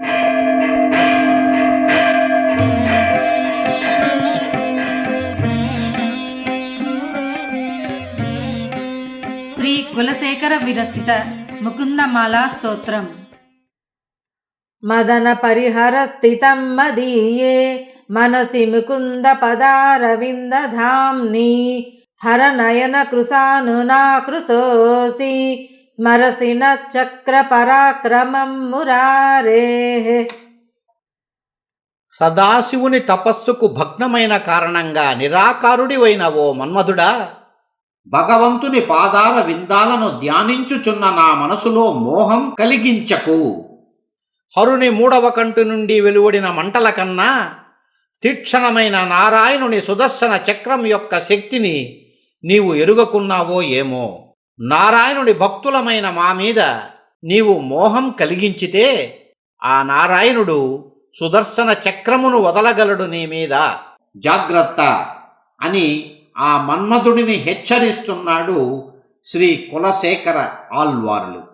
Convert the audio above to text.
శ్రీ కులశేఖర విరచిత ముకుందమాలా స్తోత్రం. మదన పరిహర స్థితం మదీయే మనసి ముకుంద పదారవింద ధామ్ని హర నయన కృసానునా కృసోసి స్మరసి చక్ర పరాక్రమం మురారే. సదాశివుని తపస్సుకు భగ్నమైన కారణంగా నిరాకారుడివైన ఓ మన్మధుడా భగవంతుని పాదాల విందాలను ధ్యానించుచున్న నా మనసులో మోహం కలిగించకు. హరుని మూడవ కంటు నుండి వెలువడిన మంటల కన్నా తీక్షణమైన నారాయణుని సుదర్శన చక్రం యొక్క శక్తిని నీవు ఎరుగకున్నావో ఏమో. నారాయణుడి భక్తులమైన మా మీద నీవు మోహం కలిగించితే ఆ నారాయణుడు సుదర్శన చక్రమును వదలగలడు నీ మీద. జాగ్రత్త అని ఆ మన్మధుడిని హెచ్చరిస్తున్నాడు శ్రీ కులశేఖర ఆల్వార్లు